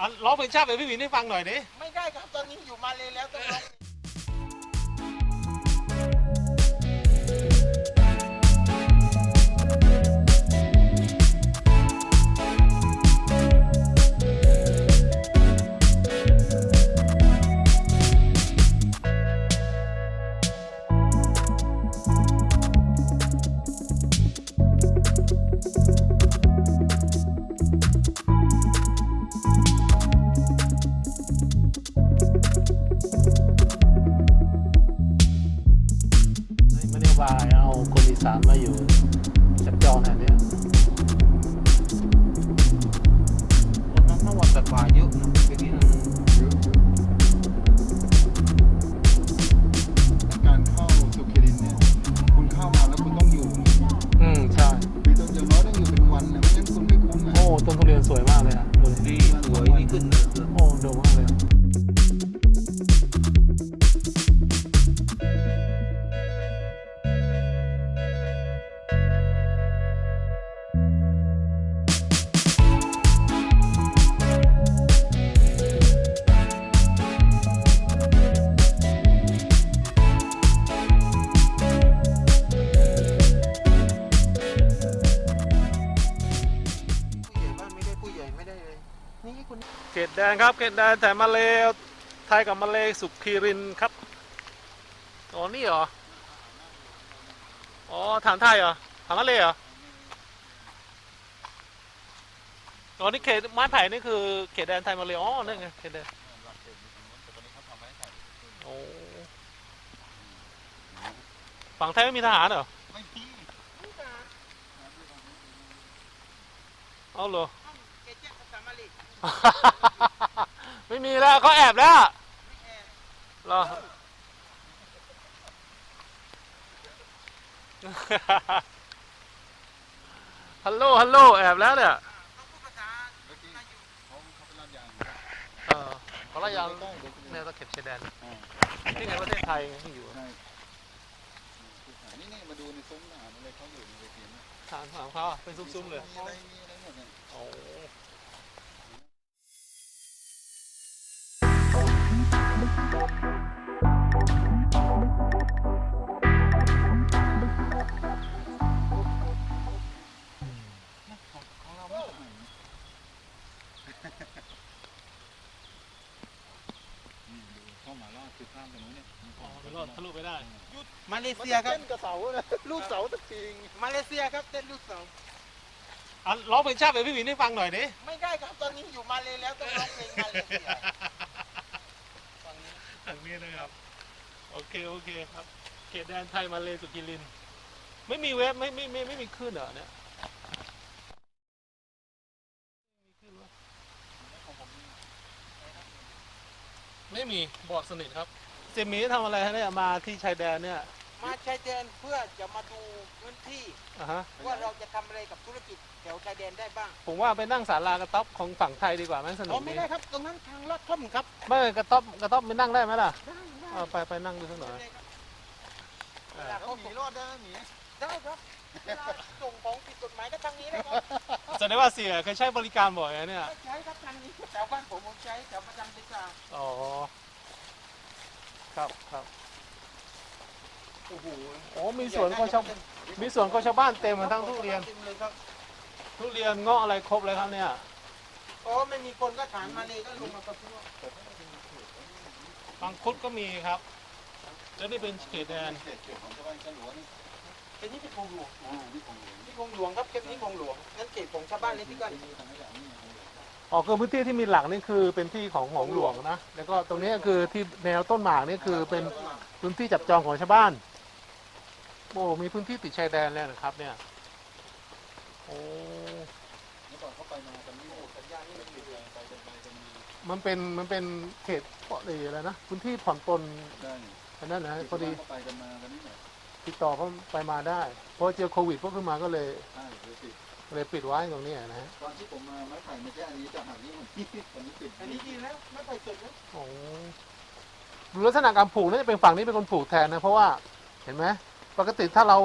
อะร้องเพลงชาติไปพี่วินให้ฟังหน่อยดิ ไม่ได้ครับตอนนี้อยู่มาเลยแล้วต้องร้อง แดนครับเขตแดนแต่มาเลไทยกับมาเลสุขีรินครับอ๋อนี่เหรออ๋อฐานไทยเหรอฐานมาเลเหรออ๋อนี่เขตไม้ไผ่นี่คือเขตแดนไทยมาเลอ๋อนั่นไงเขตแดนโอ้ฝั่งไทยไม่มีทหารเหรอไม่พี่เอาเหรอ ไม่มีแล้วเขาแอบแล้วเหรอฮัลโหลฮัลโหลแอบแล้วเนี่ยต้องพูดภาษาเมื่อกี้เขาเขาเป็นลาดยางเออเขาละยังใกล้ๆเดี๋ยวคุณเนี่ยตะเข็บชายแดนอ่านี่ไงประเทศไทยไงที่อยู่ใช่นี่นี่มาดูในซุ้มอาหารอะไรเขาอยู่ในเวทีนะถามถามเขาอะเป็นซุ้มๆเลยมีอะไรมีอะไรหมดเนี่ยโอ้ เราไม่ถ่ายนี่ดูเข้ามาลอดคือข้ามตรงนู้นเนี่ยอ๋อไปรอดทะลุไปได้ มาเลเซียครับ เต้นกระเสานะลูกเสาตะกิงมาเลเซียครับเต้นลูกเสาวอะร้องเพลงชาติไปพี่หวินให้ฟังหน่อยดิ ไม่ได้ครับตอนนี้อยู่มาเลยแล้วต้องร้องเพลงมาเลเซียฝั่งนี้ทาง นี้นะครับ โอเคโอเคครับ เขตแดนไทยมาเลสุกิลิน ไม่มีเว็บไม่ไม่ไม่ไม่มีขึ้นเหรอเนี่ยมีขึ้นวะไม่มีบอดสนิทครับเจมีทำอะไรฮะเนี่ยมาที่ชายแดนเนี่ย มาชายแดนเพื่อจะมาดูพื้นที่อะฮะว่าเราจะทำอะไรกับธุรกิจแถวชายแดนได้บ้างผมว่าไปนั่งศาลากระต๊อบของฝั่งไทยดีกว่าไหมสนุอ๋กอไม่ดีได้ครับตรงนั้นทางลอดท่อมครับไม่กระต๊อบกระต๊อบไปนั่งได้ไหมล่ะได้ได้เอาไปไปนั่งดูสักหน่อยได้ครับเออแล้วหมีรอดได้ไหมหมีได้ครับเวลาส่งของผิดกฎหมายก็ทางนี้นะครับแสดงว่าเสียเคยใช้บริการบ่อยนะเนี่ยไม่ใช้ครับทางนี้แถวบ้านผมผมใช้แถวประจำศึกษาอ๋อครับครับ โอ้โหโอ้มีสวนของชาวมีสวนของชาวบ้านเต็มมาทั้งทุเรียน ต็มเลยครับทุเรียนเงาะอะไรครบเลยครับเนี่ย อ๋อไม่มีคนก็ฐานมาเลยก็ลงมาประท้วงมังคุดก็มีครับ แล้วนี่เป็นเขตแดนเขตเขตของชาวบ้านกันหลวงนี่เขตนี้เป็นคงหลวงอ่านี่ของหลวงที่คงหลวงครับเขตนี้คงหลวงนั่นเขตของชาวบ้านเลยที่กันทำให้อย่างนี้ของหลวงอ๋อคือพื้นที่ที่มีหลักนี่คือเป็นที่ของของหลวงนะ แล้วก็ตรงนี้ก็คือที่แนวต้นหมากนี่คือเป็นพื้นที่จับจองของชาวบ้าน โอ้มีพื้นที่ติดชายแดนเลยนะครับ เนี่ย โอ้ เมื่อก่อนเขาไปมากันนี่สัญญาณนี่มันติดเลยไปกันไปกันมีมันเป็นมันเป็นเขตเปาะเลยอะไรนะพื้นที่ผ่อนปลนได้อันนั้นนะพอดีเขาไปกันมากันนี่เนี่ยติดต่อเขาไปมาได้พอเจอโควิดพวกขึ้นมาก็เลย ใช่เลยติดเลยปิดไว้ตรงนี้นะฮะตอนที่ผมมาไม้ไผ่ไม่ใช่อันนี้จะหักนี่มันนี่อันนี้ติดอันนี้ดีแล้วไม่ไปสุดแล้วโอ้ดูลักษณะการผูกน่าจะเป็นฝั่งนี้เป็นคนผูกแทนนะ เพราะว่าเห็นไหม ปกติถ้าเรา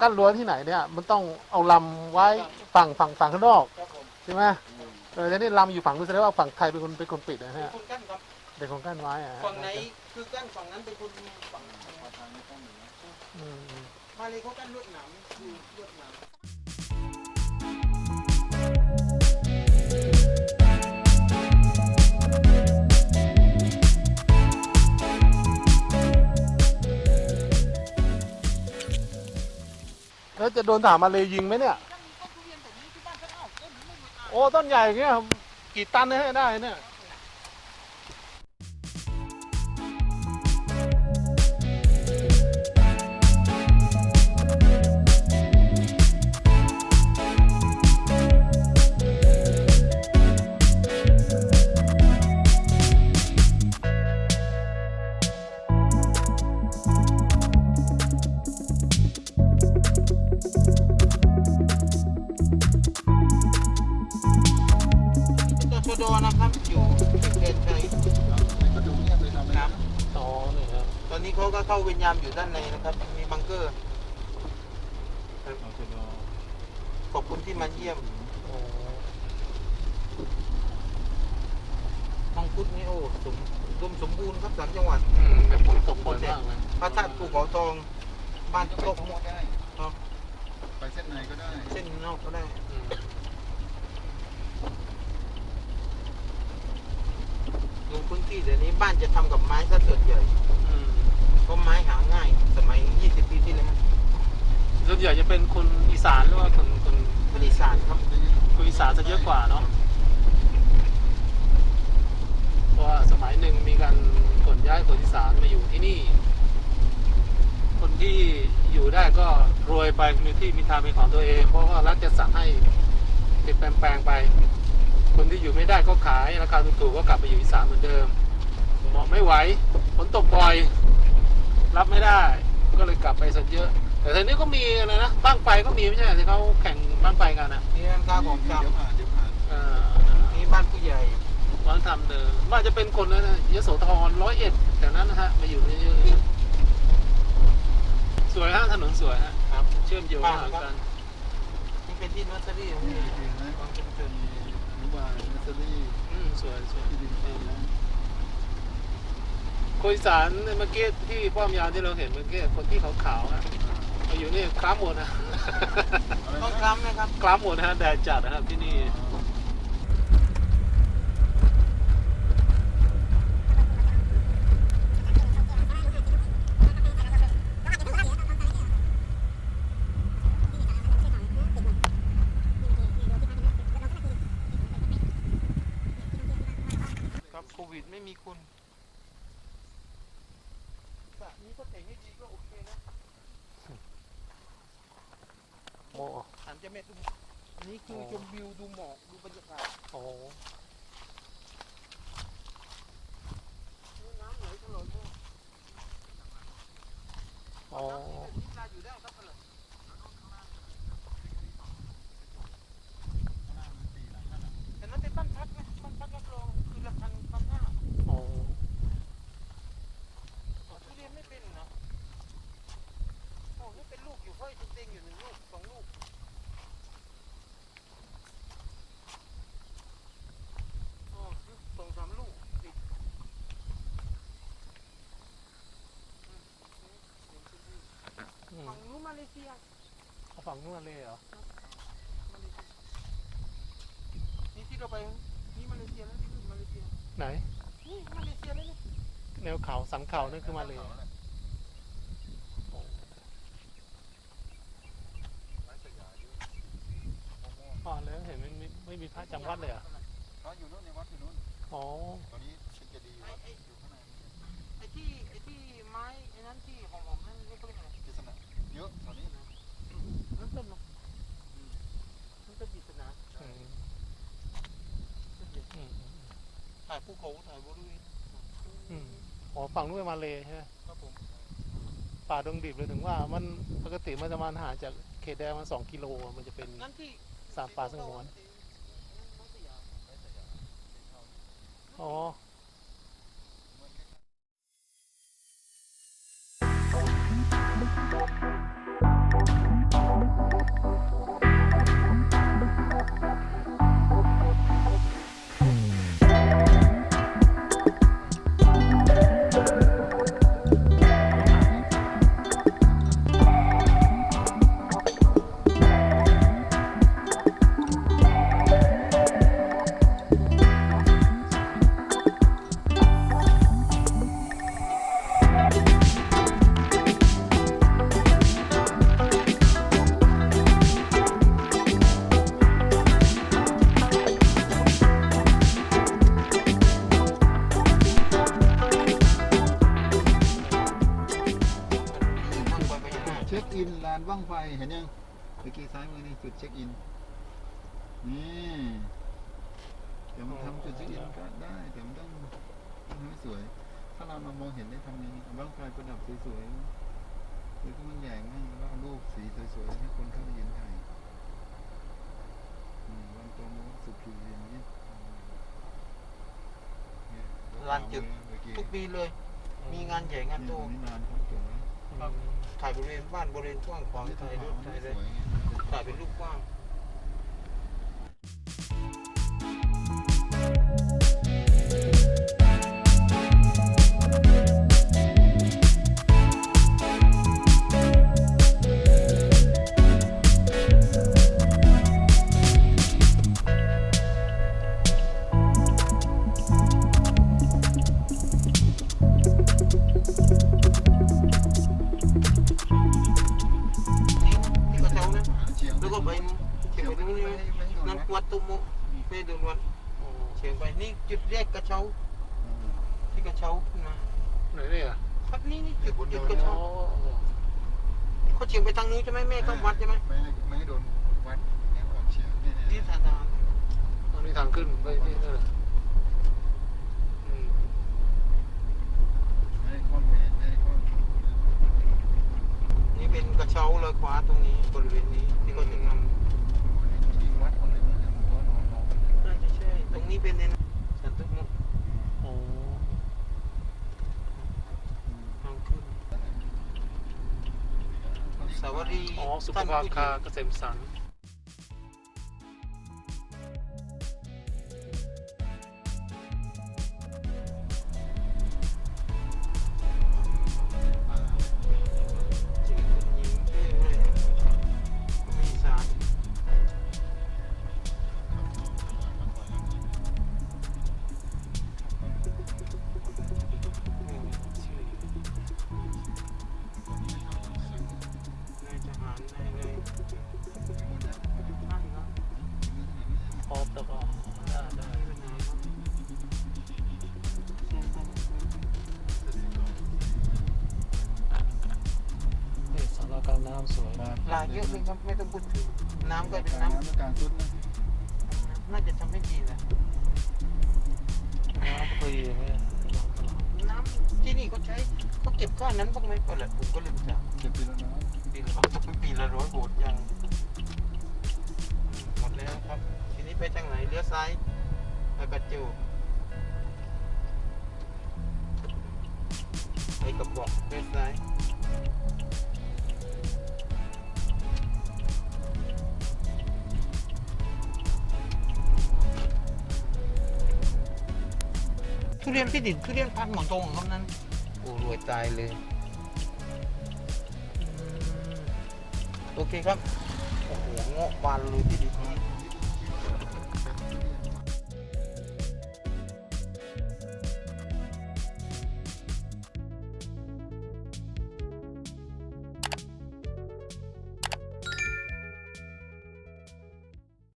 กั้นรั้วที่ไหนเนี่ย มันต้องเอาลำไว้ฝั่งฝั่งฝั่งข้างนอกครับผมใช่ไหมอืมแเออแล้วนี่ลำอยู่ฝั่งนู้นแสดงว่าฝั่งไทยเป็นคนเป็นคนปิดนะเป็นฮะคนกั้นครับเป็นคนกั้นไว้อะฮะฝั่งไหนคือกั้นฝั่งนั้นเป็นคนฝั่งพอทางนี้ต้องหนีอืมอืม มาเลยเขากั้นลวดหนามอยู่ลวดหนาม แล้วจะโดนถามมาเลยยิงไหมเนี่ย โอ้ต้นใหญ่อย่างเงี้ยกี่ตันเนี่ยได้เนี่ย มรวมสมบูรณ์ครับสามจังหวัดอืมเป็นฝนตกบ่อยมากเลยพระธาตุภูเขาทองบ้านจะโคไปกทั้งหมดได้ครับไปเส้นไหนก็ได้เส้นนอกก็ได้ อืมลงพื้นที่เดี๋ยวนี้บ้านจะทำกับไม้ซะส่วนใหญ่อืมเพราะไม้หาง่าย สมัย 20 ปีที่แล้วส่วนใหญ่จะเป็นคนอีสานหรือว่าคนคนคนอีสานครับคนอีสานจะเยอะกว่าเนาะเพราะ ว่าสมัยหนึ่งมีการขนย้ายคนอีสานมาอยู่ที่นี่ คนที่อยู่ได้ก็รวยไปมีที่มีทางเป็นของตัวเอง เพราะว่ารัฐจะสั่งให้ติดแปลงๆไป คนที่อยู่ไม่ได้ก็ขายราคาถูกๆก็กลับไปอยู่อีสานเหมือนเดิมเหมาะไม่ไหวฝนตกบ่อย รับไม่ได้ก็เลยกลับไปซะเยอะ แต่ทีนี้ก็มีอะไรนะบ้างไฟก็มีไม่ใช่เหรอที่เขาแข่งบ้างไฟกันนะนี่ร้านค้าของชเดี๋ยวผ่านเดี๋ยวผ่านเอ่อำนี่บ้านผู้ใหญ่ วัฒนธรรมเดิมว่าจะเป็นคนนั้นนะยโสธรร้อยเอ็ดแต่นั้นนะฮะมาอยู่เยอะๆสวยฮะถนนสวยฮะครับ เชื่อมโยงหากันนี่เป็นที่นอสเตอรี่ของมีนี่ดินนะของชุมชนมีอนุบาลเนสเซอรี่อืมสวยสวยที่ดินฟรีนะคนอีสานเมื่อกี้ที่ป้อมยามที่เราเห็นเมื่อกี้คนที่ขาวๆฮะมาอยู่นี่คล้ำหมดนะอะไรต้องนะคล้ำนะครับคล้ำหมดนะฮะแดดจัดนะครับที่นี่ ครับ โควิดไม่มีคุณสระนี้ก็แต่งให้ดีก็โอเคนะโอ้หันจะไม่ดูอันนี้คือชมวิวดูหมอกดูบรรยากาศโอ้ดูน้ำไหลตลอดเลยโอ้นี่ปลาอยู่ได้ครับตลอดแต่นั้นเป็นบ้านพักนะบ้านพักรับรองคือละพันพันห้า โอ้ ทุเรียนไม่เป็นเหรอโอ้นี่เป็นลูกอยู่ห้อยเต็งๆอยู่หนึ่งลูกสองลูกโอ้สองสามลูกติด อืม ฝั่งนู้นมาเลเซียเอาฝั่งนู้นเลยเหรอ มาเลเซียนี่ที่เราไปนี่มาเลเซียแล้วนี่คือมาเลเซียไหน นี่มาเลเซียแล้วนี่แนวเขาสันเขานั่นคือมาเลยโอ้อ๋อแล้วเห็นไม่มีไม่มีพระจำวัดเลยเหรอะ เขาอยู่นู่นในวัดอยู่นู่นอ๋อ ตอนนี้เป็นเจดีย์วัดอยู่ข้างใน ไอ้ที่ไอ้ที่ไม้ไอ้นั้นที่หอมๆนั่นเรียกว่าอะไร ปริศนาเยอะตอนนี้ นั่นต้นเนาะนั่นต้นปริศนา อืม ต้นใหญ่ อืม ถ่ายภูเขาถ่ายบริเวณอืมอ๋อฝั่งนู้นเป็นมาเลยใช่ไหมครับผมป่าดงดิบเลยถึงว่า มันปกติมันจะมาห่างจากเขตแดนมันสองกิโลอะมันจะเป็นนั่นที่สามป่าสงวน เห็นยังเมื่อกี้ซ้ายมือนี่จุดเช็คอินนี่เดี๋ยวมันทำจุดเช็คอินก็ได้แต่มันต้องต้องทำให้สวย ถ้าเรามามองเห็นได้ทำยังไงเอาบ้างไฟประดับสวยๆหรือก็มันใหญ่มากแล้วก็เอารูปสีสวยๆให้คนเข้าไปยืนถ่ายอืมวันโตโมสุพีอย่างนี้เนี่ยลานจุดเมื่อกี้ทุกปีเลย มีงานใหญ่งานโต ถ่ายบริเวณบ้านบริเวณกว้างขวางถ่ายรูปถ่ายเลยถ่ายเป็นรูปกว้าง ขึ้นไปนี่นั่นแหละอืมไม่ให้ข้อนเมตรไม่ให้ข้อนนี่เป็นกระเช้าลอยฟ้าตรงนี้บริเวณนี้ที่เขาจะนำที่วัดคนเลยนะเนี่ยวัดนอนนอนน่าจะใช่ตรงนี้เป็นเนี่ยนะสันตุมุโอ้ทางขึ้นสาวรีย์อ๋อสุขท่นภาพผู้หญิงคาเกษมสันต์ากเยอะเลยครับไม่ต้องพูดถึงน้ำก็เป็นน้ำน้ำน้ำกลางชุดนะน่าจะทำให้ดีนะน้ำฟรีเนี่ยน้ำที่นี่เขาใช้เขาเก็บค่านั้นบ้างไหมก็แหละผมก็ลืมจำเก็บปีละน้อยปีละต้องปีละร้อยโหดยังหมดแล้วครับ ทีนี้ไปทางไหนเลี้ยวซ้ายแล้วก็จูไปกระบอกเลี้ยวซ้าย ทุเรียนพี่ดินทุเรียนพันหมอนทองของเขานั้นโอ้รวยตายเลยอืมโอเคครับ โอ้โหเงาะบานเลยที่ดีนี้